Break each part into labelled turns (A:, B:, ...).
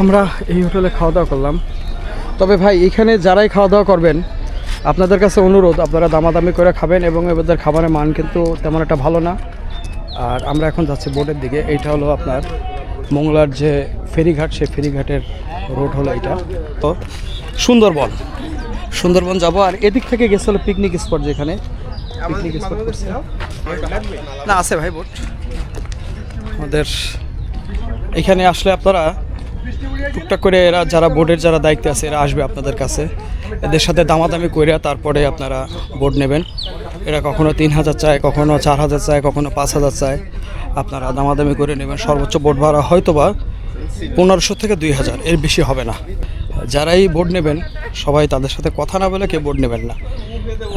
A: আমরা এই হোটেলে খাওয়া দাওয়া করলাম। তবে ভাই, এখানে যারাই খাওয়া দাওয়া করবেন, আপনাদের কাছে অনুরোধ, আপনারা দামাদামি করে খাবেন এবং এদের খাবারের মান কিন্তু তেমন একটা ভালো না। আর আমরা এখন যাচ্ছি বোটের দিকে, এইটা হলো আপনার মংলার যে ফেরিঘাট, সেই ফেরিঘাটের রোড হলো এটা তো সুন্দরবন সুন্দরবন যাব। আর এদিক থেকে গেছে হলো পিকনিক স্পট যেখানে। পিকনিক স্পট করছে। না, আছে ভাই বোট। আমাদের এখানে আসলে আপনারা টুকটাক করে এরা যারা বোর্ডের যারা দায়িত্বে আছে, এরা আসবে আপনাদের কাছে। এদের সাথে দামাদামি করে তারপরে আপনারা বোর্ড নেবেন। এরা কখনো তিন হাজার চায়, কখনো চার হাজার চায়, কখনো পাঁচ হাজার চায়। আপনারা দামাদামি করে নেবেন। সর্বোচ্চ বোর্ড ভাড়া হয়তো বা পনেরোশো থেকে দুই হাজার, এর বেশি হবে না। যারাই বোর্ড নেবেন, সবাই তাদের সাথে কথা না বলে কেউ বোর্ড নেবেন না।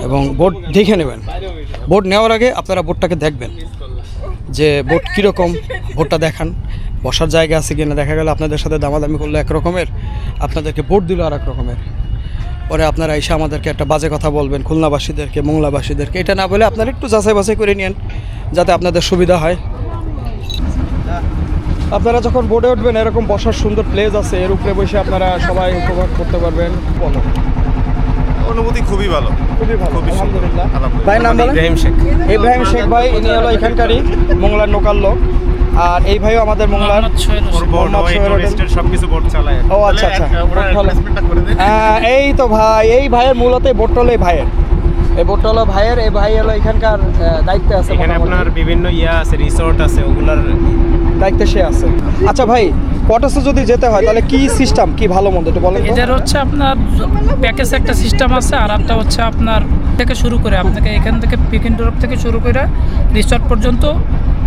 A: এবং বোর্ড দেখে নেবেন। বোর্ড নেওয়ার আগে আপনারা বোর্ডটাকে দেখবেন। যে বোট কীরকম বোটটা দেখান। বসার জায়গা আছে কিনা দেখা গেল আপনাদের সাথে দামাদামি করল এক রকমের আপনাদেরকে ভোট দিল আর এক রকমের। পরে আপনারা এসে আমাদেরকে একটা বাজে কথা বলবেন খুলনাবাসীদেরকে মোংলাবাসীদেরকে। এটা না বলে আপনারা একটু যাচাই বাছাই করে নিন যাতে আপনাদের সুবিধা হয়। আপনারা যখন বোর্ডে উঠবেন এরকম বসার সুন্দর প্লেস আছে এর উপরে বসে আপনারা সবাই উপভোগ করতে পারবেন। বলো।
B: অনুভূতি খুবই ভালো।
A: খুবই ভালো আলহামদুলিল্লাহ। ভাই নাম
B: ইব্রাহিম শেখ।
A: ইব্রাহিম শেখ ভাই ইনি হলো এখানকারই মোংলার লোকাল লোক। আর এই ভাইও আমাদের মোংলার
B: সবকিছু বোর্ড চালায়।
A: ও, আচ্ছা, আচ্ছা। হ্যাঁ, এই তো ভাই এই ভাইয়ের মূলত হলো ভাইয়ের। এই বোটটা হলো ভাইয়ের এই ভাই হলো এখানকার দায়িত্বে আছে
B: এখানে আপনার বিভিন্ন ইয়া আছে রিসোর্ট আছে ওগুলার
A: দায়িত্বে সে আছে। আচ্ছা ভাই কটাসে যদি যেতে হয় তাহলে কি সিস্টেম কি ভালো মন্দ? একটু বলেন তো?
C: হচ্ছে আপনার প্যাকেজ একটা সিস্টেম আছে আর একটা হচ্ছে আপনার থেকে শুরু করে আপনাকে এখান থেকে পিকিন ড্রপ থেকে শুরু করে রিসর্ট পর্যন্ত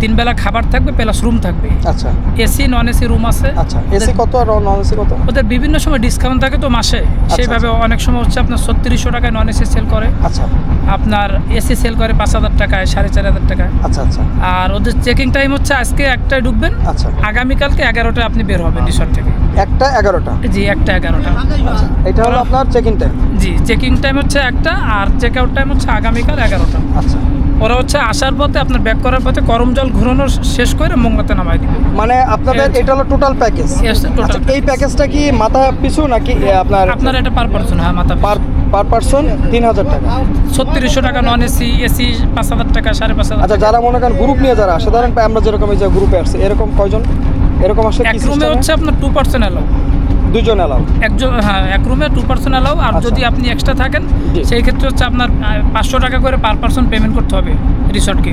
C: তিন বেলা খাবার থাকবে প্লাস রুম থাকবে।
A: আচ্ছা।
C: এসি নন এসি রুম আছে।
A: আচ্ছা এসি কত আর নন এসি কত?
C: ওদের বিভিন্ন সময় ডিসকাউন্ট থাকে তো মাসে। সেইভাবে অনেক সময় হচ্ছে আপনার ছত্রিশশো টাকায় নন এসি সেল করে।
A: আচ্ছা।
C: আপনার এসি সেল করে পাঁচ হাজার টাকায় সাড়ে চার হাজার টাকায়।
A: আচ্ছা আচ্ছা।
C: আর ওদের চেকিং টাইম হচ্ছে আজকে একটায় ঢুকবেন।
A: আচ্ছা।
C: আগামীকালকে এগারোটায় আপনি বের হবেন রিসর্ট থেকে।
A: একটা এগারোটা?
C: জি একটা এগারোটা।
A: এটা হলো আপনার চেক টাইম
C: জি চেকিং টাইম হচ্ছে একটা আর চেক আউট টাইম হচ্ছে আগামীকাল এগারোটা।
A: আচ্ছা।
C: ওরা হচ্ছে আসার পথে আপনার ব্যাক করার পথে করম জল ঘুরানো শেষ করে মোংলাতে নামাই দিবে।
A: মানে আপনাদের এটা হলো টোটাল প্যাকেজ আচ্ছা এই প্যাকেজটা কি মাথা পিছু নাকি আপনার
C: আপনার এটা পার পারসন হ্যাঁ মাথা
A: পার পার পার্সন তিন হাজার টাকা।
C: ছত্রিশশো টাকা নন এসি এসি পাঁচ হাজার টাকা সাড়ে পাঁচ হাজার
A: আচ্ছা যারা মনে করেন গ্রুপ নিয়ে যারা আসে ধরেন আমরা যেরকম এই যে গ্রুপে আসছে এরকম কয়জন? এরকম আসে
C: এক রুমে হচ্ছে আপনার টু পার্সেন্ট অ্যালাউ
A: দুজন এলাও
C: একজন হ্যাঁ এক রুমে টু পার্সেন্ট অ্যালাউ আর
A: আচ্ছা।
C: যদি আপনি এক্সট্রা থাকেন সেই ক্ষেত্রে হচ্ছে আপনার পাঁচশো টাকা করে পার পার্সন পেমেন্ট করতে হবে রিসর্টকে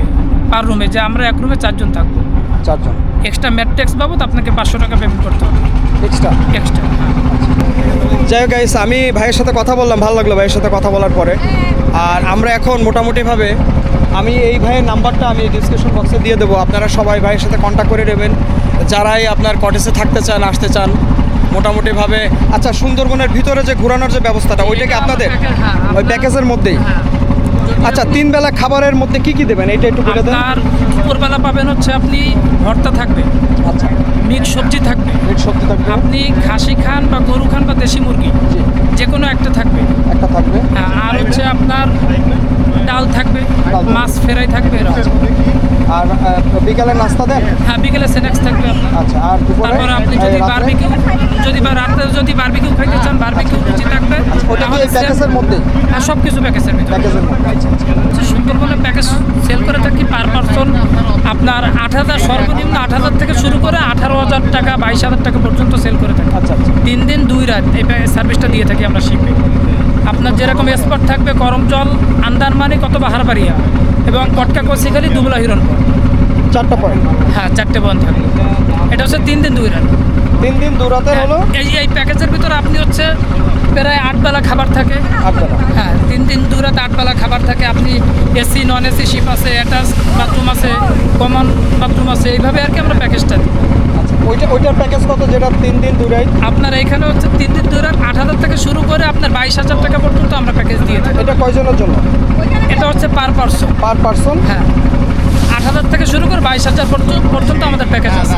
C: পার রুমে যে আমরা এক রুমে চারজন থাকব।
A: চারজন।
C: এক্সট্রা ম্যাট ট্যাক্স বাবদ আপনাকে পাঁচশো টাকা পেমেন্ট করতে হবে।
A: এক্সট্রা
C: এক্সট্রা
A: যাই হোক গাইস আমি ভাইয়ের সাথে কথা বললাম ভালো লাগল ভাইয়ের সাথে কথা বলার পরে। আর আমরা এখন মোটামুটিভাবে আমি এই ভাইয়ের নাম্বারটা আমি ডিসক্রিপশন বক্সে দিয়ে দেবো। আপনারা সবাই ভাইয়ের সাথে কন্ট্যাক্ট করে নেবেন। যারাই আপনার কটেজে থাকতে চান আসতে চান মোটামুটিভাবে আচ্ছা সুন্দরবনের ভিতরে যে ঘোরানোর যে ব্যবস্থাটা ওইটা কি আপনাদের?
C: হ্যাঁ,
A: ওই প্যাকেজের মধ্যেই? আচ্ছা তিন বেলা খাবারের মধ্যে কি কি দেবেন? এটা একটু বলে দেন।
C: আপনার দুপুরবেলা পাবেন হচ্ছে আপনি ভর্তা থাকবে
A: আচ্ছা।
C: মিট সবজি থাকবে।
A: মিট সবজি থাকবে।
C: আপনি খাসি খান বা গরু খান বা দেশি মুরগি যে কোনো একটা থাকবে।
A: একটা থাকবে।
C: হ্যাঁ, আর হচ্ছে আপনার ডাল থাকবে মাছ ফেরাই থাকবে।
A: আর বিকালে নাস্তা দেন?
C: হ্যাঁ বিকেলে স্ন্যাক্স থাকবে আপনার।
A: আচ্ছা আর
C: তারপর আপনি যদি? বারবিকিউ যদি বা রাতে যদি বারবিকিউ খাইতে চান বারবিকিউ রুচি থাকবে।
A: ওটা প্যাকেজের মধ্যে?
C: হ্যাঁ সব কিছু প্যাকেজের ভিতরে।
A: প্যাকেজের মধ্যে। আচ্ছা আচ্ছা।
C: হচ্ছে প্যাকেজ সেল করে থাকি পার পার্সন আপনার আট হাজার সর্বনিম্ন আট হাজার থেকে শুরু করে আঠারো হাজার টাকা বাইশ হাজার টাকা পর্যন্ত সেল করে থাকি।
A: আচ্ছা আচ্ছা।
C: তিন দিন দুই রাত এই সার্ভিসটা দিয়ে থাকি আমরা শিপে আপনার যেরকম স্পট থাকবে করম জল আন্দারমানে কত বাহার বাড়িয়া এবং কটকা কচিখালি দুবলা হিরণপুর
A: চারটা পয়েন্ট।
C: হ্যাঁ চারটে পয়েন্ট থাকবে এটা হচ্ছে তিন দিন দুই রাত।
A: তিন দিন দু রাতের হলো?
C: এই এই প্যাকেজের ভিতরে আপনি হচ্ছে প্রায় আটবেলা খাবার থাকে হ্যাঁ তিন দিন দু রাত আট বেলা খাবার থাকে আপনি এসি নন এসি শিপ আছে অ্যাটাচ বাথরুম আছে কমন বাথরুম আছে এইভাবে আর কি আমরা প্যাকেজটা দিই
A: আচ্ছা ওইটা ওইটার প্যাকেজ কত যেটা তিন দিন দু রাত
C: আপনার এইখানে হচ্ছে তিন দিন দু রাত আট হাজার থেকে শুরু করে আপনার বাইশ হাজার টাকা পর্যন্ত আমরা প্যাকেজ দিয়ে থাকি
A: এটা কয়জনের জন্য
C: এটা হচ্ছে পার পার্সন
A: পার পার্সন
C: হ্যাঁ আট হাজার থেকে শুরু করে বাইশ হাজার পর্যন্ত- পর্যন্ত আমাদের প্যাকেজ আছে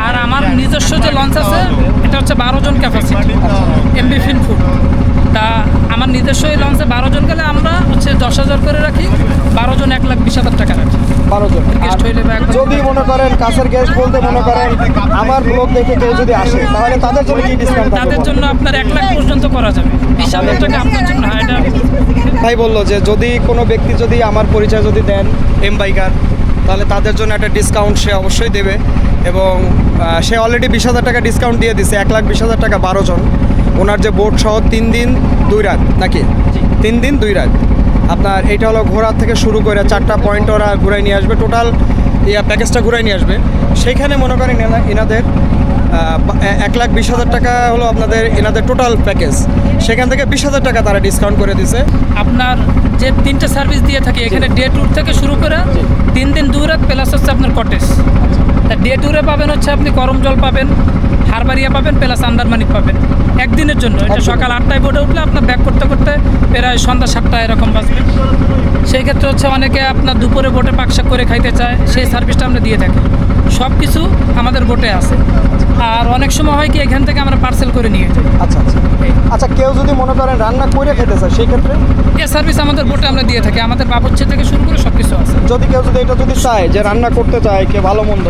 C: আর আমার নিজস্ব যে লঞ্চ আছে এটা হচ্ছে বারো জন ক্যাপাসিটি এমবি ফিন ফুড তা আমার নিজস্ব এই লঞ্চে বারো জন গেলে আমরা হচ্ছে দশ হাজার করে রাখি। বারো জন এক লাখ বিশ হাজার টাকা রাখি।
A: বারো জন।
C: গেস্ট হইলে
A: যদি মনে করেন কাছের গেস্ট বলতে মনে করেন আমার ব্লগ দেখে কেউ যদি আসে তাহলে তাদের জন্য কি ডিসকাউন্ট
C: তাদের জন্য আপনার এক লাখ পর্যন্ত করা যাবে। বিশ হাজার টাকা আপনার জন্য। হ্যাঁ এটা
A: ভাই বলল যে যদি কোনো ব্যক্তি যদি আমার পরিচয় যদি দেন এম বাইকার তাহলে তাদের জন্য একটা ডিসকাউন্ট সে অবশ্যই দেবে। এবং সে অলরেডি বিশ হাজার টাকা ডিসকাউন্ট দিয়ে দিছে এক লাখ বিশ হাজার টাকা বারো জন। ওনার যে বোর্ড সহ তিন দিন দুই রাত নাকি? তিন দিন দুই রাত। আপনার এটা হলো ঘোরার থেকে শুরু করে চারটা পয়েন্ট ওরা ঘুরাই নিয়ে আসবে। টোটাল ইয়া প্যাকেজটা ঘুরাই নিয়ে আসবে। সেইখানে মনে করেন এনা- এনাদের এক লাখ বিশ হাজার টাকা হলো আপনাদের এনাদের টোটাল প্যাকেজ সেখান থেকে বিশ হাজার টাকা তারা ডিসকাউন্ট করে দিছে।
C: আপনার যে তিনটে সার্ভিস দিয়ে থাকে এখানে ডে ট্যুর থেকে শুরু করে তিন দিন দু রাত প্লাস হচ্ছে আপনার কটেজ তা ডে ট্যুরে পাবেন হচ্ছে আপনি গরম জল পাবেন হারবারিয়া পাবেন প্লাস আন্দারমানিক পাবেন। একদিনের জন্য এটা সকাল আটটায় বোটে উঠলে আপনার ব্যাক করতে করতে প্রায় সন্ধ্যা সাতটা এরকম বাজবে। সেই ক্ষেত্রে হচ্ছে অনেকে আপনার দুপুরে বোটে পাকশাক করে খাইতে চায় সেই সার্ভিসটা আমরা দিয়ে থাকি। সব কিছু আমাদের বোটে আছে। আর অনেক সময় হয় কি এখান থেকে আমরা পার্সেল করে নিয়ে যাই।
A: আচ্ছা আচ্ছা। আচ্ছা কেউ যদি মনে করেন রান্না করে খেতে চায় সেই ক্ষেত্রে?
C: এই সার্ভিস আমাদের বোটে আমরা দিয়ে থাকি। আমাদের বাবুর্চি থেকে শুরু করে সব কিছু আছে।
A: যদি কেউ যদি এটা যদি চায় যে রান্না করতে চায় কে ভালো মন্দ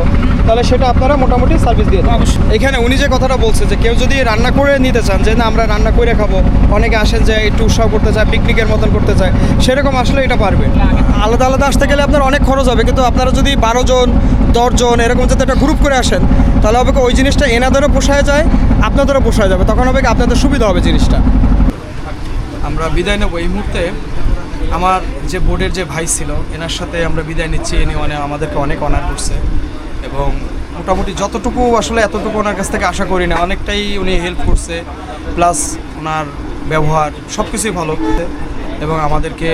A: তাহলে সেটা আপনারা মোটামুটি সার্ভিস দিয়ে দেন
C: অবশ্যই।
A: এখানে উনি যে কথাটা বলছে যে কেউ যদি রান্না করে নিতে চান যে না আমরা রান্না করে খাব অনেকে আসেন যে একটু উৎসাহ করতে চায় পিকনিকের মতন করতে চায় সেরকম আসলে এটা পারবে। আলাদা আলাদা আসতে গেলে আপনার অনেক খরচ হবে কিন্তু আপনারা যদি বারো জন দশজন এরকম যাতে একটা গ্রুপ করে আসেন, তাহলে হবে ওই জিনিসটা এনাদেরও পোষায় যায়, আপনাদেরও পোষায় যাবে। তখন হবে আপনাদের সুবিধা হবে জিনিসটা। আমরা বিদায় নেব এই মুহূর্তে। আমার যে বোর্ডের যে ভাই ছিল, এনার সাথে আমরা বিদায় নিচ্ছি। এনে অনেক আমাদেরকে অনেক অনার করছে। এবং মোটামুটি যতটুকু আসলে এতটুকু ওনার কাছ থেকে আশা করি না, অনেকটাই উনি হেল্প করছে। প্লাস ওনার ব্যবহার সব কিছুই ভালো। এবং আমাদেরকে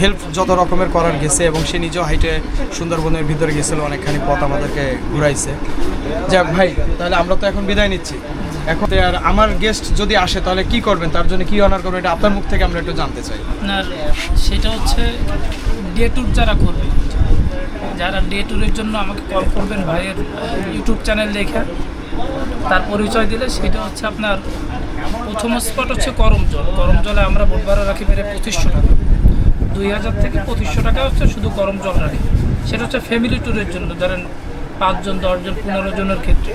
A: হেল্প যত রকমের করার গেছে এবং সে নিজেও হাইটে সুন্দরবনের ভিতরে গেছিল, অনেকখানি পথ আমাদেরকে ঘুরাইছে। যাক ভাই, তাহলে আমরা তো এখন বিদায় নিচ্ছি। এখন আর আমার গেস্ট যদি আসে, তাহলে কি করবেন? তার জন্য কি অনার করবেন? এটা আপনার মুখ থেকে আমরা একটু জানতে চাই।
C: আপনার সেটা হচ্ছে ডে ট্যুর যারা করবে, যারা ডে ট্যুরের জন্য আমাকে কল করবেন ভাইয়ের ইউটিউব চ্যানেল দেখে, তার পরিচয় দিলে সেটা হচ্ছে আপনার প্রথম স্পট হচ্ছে গরম জল গরম জলে আমরা ভাড়া রাখি মেরে পঁচিশশো টাকা। দুই হাজার থেকে পঁচিশশো টাকা হচ্ছে শুধু গরম জল রাখি। সেটা হচ্ছে ফ্যামিলি ট্যুরের জন্য, ধরেন পাঁচজন, দশজন পনেরো জনের ক্ষেত্রে।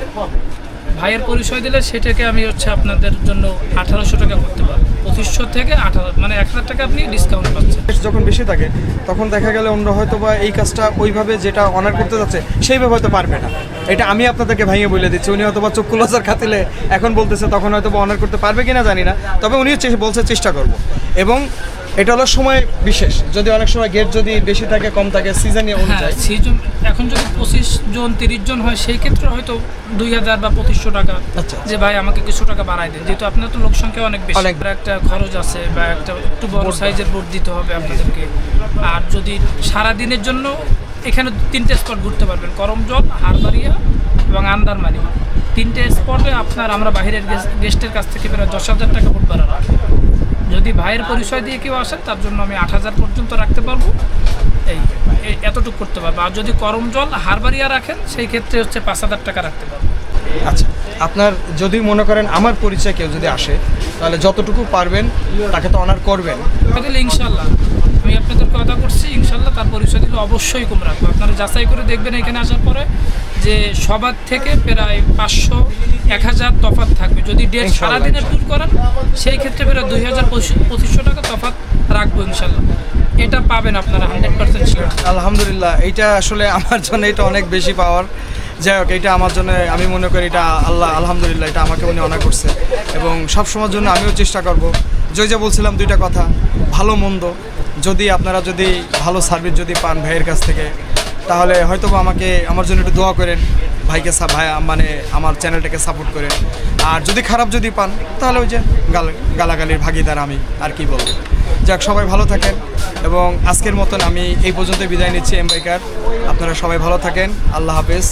C: ভাইয়ের পরিচয় দিলে সেটাকে আমি হচ্ছে আপনাদের জন্য আঠারোশো টাকা করতে পারব। পঁচিশশো থেকে আঠারো মানে এক হাজার টাকা আপনি ডিসকাউন্ট পাচ্ছেন।
A: যখন বেশি থাকে, তখন দেখা গেলে অন্য হয়তো বা এই কাজটা ওইভাবে যেটা অনার করতে যাচ্ছে, সেইভাবে হয়তো পারবে না। এটা আমি আপনাদেরকে ভাঙিয়ে বলে দিচ্ছি, উনি হয়তো বা চক্ষু লজ্জার খাতিলে এখন বলতেছে, তখন হয়তো বা অনার করতে পারবে কিনা জানি না, তবে উনি বলছে চেষ্টা করব। এবং এটা হলো সময় বিশেষ। যদি অনেক সময় গেট যদি বেশি থাকে কম থাকে সিজনে
C: হ্যাঁ
A: অনুযায়ী।
C: সেই জন এখন যদি পঁচিশ জন তিরিশ জন হয় সেই ক্ষেত্রে হয়তো দুই হাজার বা পঁচিশশো টাকা।
A: আচ্ছা।
C: যে ভাই আমাকে কিছু টাকা বাড়াই দেন। যেহেতু আপনার তো লোক সংখ্যা অনেক। বেশি একটা খরচ আছে বা একটা একটু বড় সাইজের বোর্ড দিতে হবে আপনাদেরকে। আর যদি সারা দিনের জন্য এখানে তিনটে স্পট ঘুরতে পারবেন। করম জল হারবাড়িয়া এবং আন্দারমানি তিনটে স্পটে আপনার আমরা বাইরের গেস্টের কাছ থেকে প্রায় দশ হাজার টাকা বোট ভাড়া রাখি। যদি ভাইয়ের পরিচয় দিয়ে কেউ আসেন, তার জন্য আমি আট হাজার পর্যন্ত রাখতে পারব। এই এতটুকু করতে পারব। আর যদি করম জল হারবারিয়া রাখেন, সেই ক্ষেত্রে হচ্ছে পাঁচ হাজার টাকা রাখতে পারব।
A: আচ্ছা। আপনার যদি মনে করেন আমার পরিচয় কেউ যদি আসে তাহলে যতটুকু পারবেন তাকে তো অনার করবেন।
C: ইনশাল্লাহ আমি আপনাদের কথা করছি ইনশাল্লাহ তার পরিচয় দিলে অবশ্যই কম রাখব। আপনারা যাচাই করে দেখবেন এখানে আসার পরে যে সবার থেকে প্রায় পাঁচশো এক হাজার তফাত থাকবে। যদি ডেট সারাদিনের ট্যুর করেন সেই ক্ষেত্রে প্রায় দুই হাজার পঁচিশশো টাকা তফাত রাখব ইনশাল্লাহ এটা পাবেন আপনারা হান্ড্রেড পার্সেন্ট
A: আলহামদুলিল্লাহ এটা আসলে আমার জন্য এটা অনেক বেশি পাওয়ার যাই হোক, এটা আমার জন্য, আমি মনে করি এটা আল্লাহ, আলহামদুলিল্লাহ, এটা আমাকে উনি অনার করছে। এবং সব সময়ের জন্য আমিও চেষ্টা করব। জয় যা বলছিলাম দুইটা কথা, ভালো মন্দ। যদি আপনারা যদি ভালো সার্ভিস যদি পান ভাইয়ের কাছ থেকে, তাহলে হয়তো আমাকে, আমার জন্য একটু দোয়া করেন, ভাইকে ভাই মানে আমার চ্যানেলটাকে সাপোর্ট করেন। আর যদি খারাপ যদি পান, তাহলে ওই যে গাল গালাগালির ভাগিদার আমি, আর কি বলব। যাক, সবাই ভালো থাকেন, এবং আজকের মতন আমি এই পর্যন্ত বিদায় নিচ্ছি, এম বাইকার। আপনারা সবাই ভালো থাকেন, আল্লাহ হাফেজ।